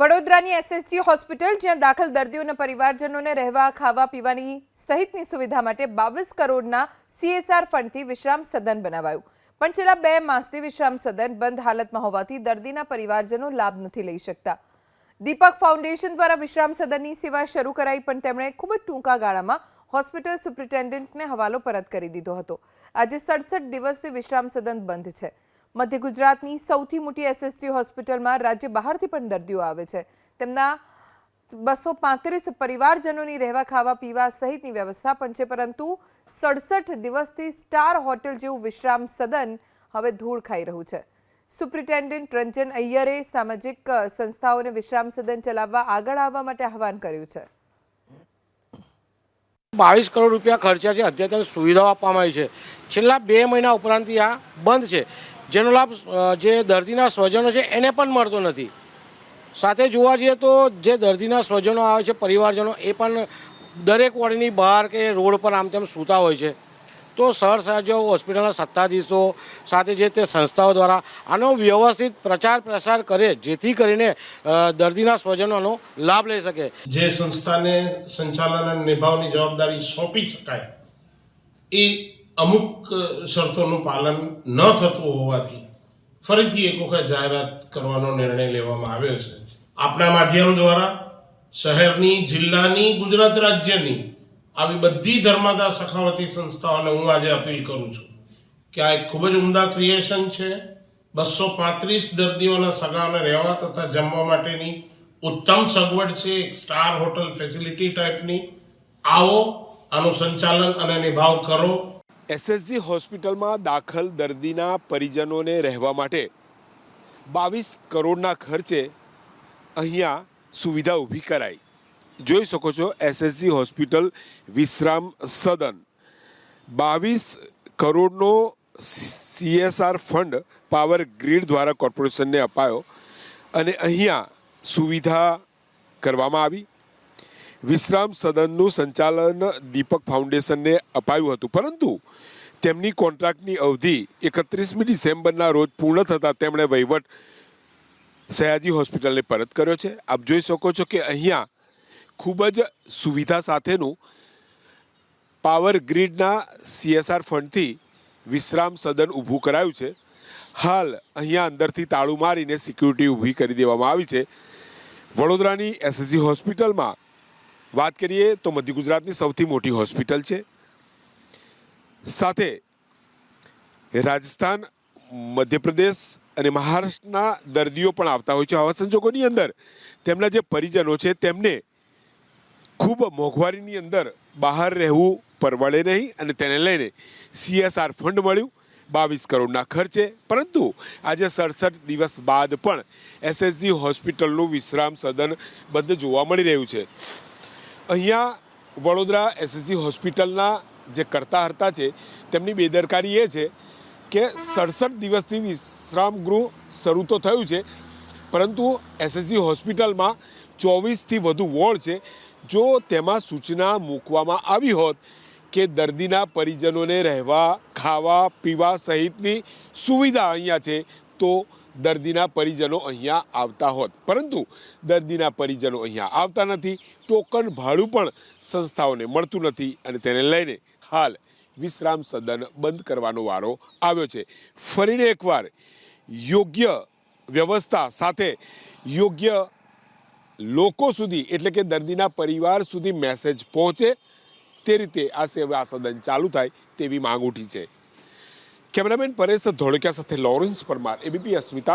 વડોદરાની SSG hospital, જ્યાં દાખલ દર્દીઓના પરિવારજનોને રહેવા, ખાવા, પીવાની સહિતની સુવિધા માટે બાવીસ કરોડના સીએસઆર ફંડથી વિશ્રામ સદન બનાવાયું. પણ છેલ્લા બે માસથી વિશ્રામ સદન બંધ હાલતમાં હોવાથી દર્દીના પરિવારજનો લાભ નથી લઈ શકતા. દીપક ફાઉન્ડેશન દ્વારા વિશ્રામ સદનની સેવા શરૂ કરાઈ, પણ તેમણે ખૂબ જ ટૂંકા ગાળામાં હોસ્પિટલ સુપ્રિન્ટેન્ડન્ટને હવાલો પરત કરી દીધો હતો. આજે સડસઠ દિવસથી વિશ્રામ સદન બંધ છે. મધ્ય ગુજરાતની સૌથી મોટી એસએસજી હોસ્પિટલમાં રાજ્ય બહારથી પણ દર્દીઓ આવે છે. તેમના બસો પાંત્રીસ પરિવારજનોની રહેવા, ખાવા, પીવા સહિતની વ્યવસ્થા પણ છે, પરંતુ સડસઠ દિવસથી સ્ટાર હોટેલ જેવું વિશ્રામ સદન હવે ધૂળ ખાઈ રહ્યું છે. સુપ્રિન્ટેન્ડન્ટ રંજન અય્યરે સામાજિક સંસ્થાઓને વિશ્રામ સદન ચલાવવા આગળ આવવા માટે આહવાન કર્યું છે. બાવીસ કરોડ રૂપિયા ખર્ચા છે. અદ્યતન સુવિધાઓ આપવામાં આવી છે. છેલ્લા બે મહિના ઉપરાંતથી આ બંધ છે. જેનો લાભ જે દર્દીના સ્વજનો છે, એને પણ મળતો નથી. સાથે જોવા જઈએ તો જે દર્દીના સ્વજનો આવે છે, પરિવારજનો, એ પણ દરેક વોર્ડની બહાર કે રોડ પર આમ તેમ સૂતા હોય છે. તો સર સાજો હોસ્પિટલના સત્તાધીશો, સાથે જે તે સંસ્થાઓ દ્વારા આનો વ્યવસ્થિત પ્રચાર પ્રસાર કરે, જેથી કરીને દર્દીના સ્વજનોનો લાભ લઈ શકે. જે સંસ્થાને સંચાલન નિભાવની જવાબદારી સોંપી શકાય, એ અમુક શરતોનું પાલન ન થતું હોવાથી ફરીથી એક વખત જાહેરાત કરવાનો નિર્ણય લેવામાં આવ્યો છે. આપણા માધ્યમ દ્વારા શહેરની, જિલ્લાની, ગુજરાત રાજ્યની આવી બધી ધર્માદા સખાવતી સંસ્થાઓને હું આજે અપીલ કરું છું કે આ એક ખૂબ જ ઉમદા ક્રિએશન છે. બસો પાંત્રીસ દર્દીઓના સગાને રહેવા તથા જમવા માટેની ઉત્તમ સગવડ છે. એક સ્ટાર હોટલ ફેસિલિટી ટાઈપની આવો, આનું સંચાલન અને નિભાવ કરો. એસએસજી હોસ્પિટલમાં દાખલ દર્દીના પરિજનોને રહેવા માટે બાવીસ કરોડના ખર્ચે અહીંયા સુવિધા ઊભી કરાઈ. જોઈ શકો છો એસએસજી હોસ્પિટલ વિશ્રામ સદન. બાવીસ કરોડનો સીએસઆર ફંડ પાવર ગ્રીડ દ્વારા કોર્પોરેશનને અપાયો અને અહીંયા સુવિધા કરવામાં આવી. વિશ્રામ સદનનું સંચાલન દીપક ફાઉન્ડેશનને અપાયું હતું. પરંતુ તેમની કોન્ટ્રાક્ટની અવધિ એકત્રીસમી ડિસેમ્બરના રોજ પૂર્ણ થતાં તેમણે વહીવટ સયાજી હોસ્પિટલને પરત કર્યો છે. આપ જોઈ શકો છો કે અહીંયા ખૂબ જ સુવિધા સાથેનું પાવર ગ્રીડના સીએસઆર ફંડથી વિશ્રામ સદન ઊભું કરાયું છે. હાલ અહીંયા અંદરથી તાળું મારીને સિક્યુરિટી ઊભી કરી દેવામાં આવી છે. વડોદરાની એસએસજી હોસ્પિટલમાં વાત કરીએ તો મધ્ય ગુજરાતની સૌથી મોટી હોસ્પિટલ છે. સાથે રાજસ્થાન, મધ્યપ્રદેશ અને મહારાષ્ટ્રના દર્દીઓ પણ આવતા હોય છે. આવા સંજોગોની અંદર તેમના જે પરિજનો છે તેમને ખૂબ મોંઘવારીની અંદર બહાર રહેવું પરવડે નહીં અને તેને લઈને સીએસઆર ફંડ મળ્યું. બાવીસ કરોડના ખર્ચે. પરંતુ આજે સડસઠ દિવસ બાદ પણ એસએસજી હોસ્પિટલનું વિશ્રામ સદન બંધ જોવા મળી રહ્યું છે. અહીંયા વડોદરા એસએસસી હોસ્પિટલના જે કરતા હર્તા છે, તેમની બેદરકારી એ છે કે સડસઠ દિવસથી વિશ્રામ ગૃહ શરૂ તો થયું છે, પરંતુ એસએસસી હોસ્પિટલમાં ચોવીસથી વધુ વોર્ડ છે. જો તેમાં સૂચના મૂકવામાં આવી હોત કે દર્દીના પરિજનોને રહેવા, ખાવા, પીવા સહિતની સુવિધા અહીંયા છે, તો દર્દીના પરિજનો અહીંયા આવતા હોત. પરંતુ દર્દીના પરિજનો અહીંયા આવતા નથી, ટોકન ભાડું પણ સંસ્થાઓને મળતું નથી અને તેને લઈને હાલ વિશ્રામ સદન બંધ કરવાનો વારો આવ્યો છે. ફરીને એકવાર યોગ્ય વ્યવસ્થા સાથે યોગ્ય લોકો સુધી, એટલે કે દર્દીના પરિવાર સુધી મેસેજ પહોંચે તે રીતે આ સેવા સદન ચાલુ થાય તેવી માંગ ઉઠી છે. કેમેરામેન પરેશ ધોળકિયા સાથે લોરેન્સ પરમાર એબીપી અસ્મિતા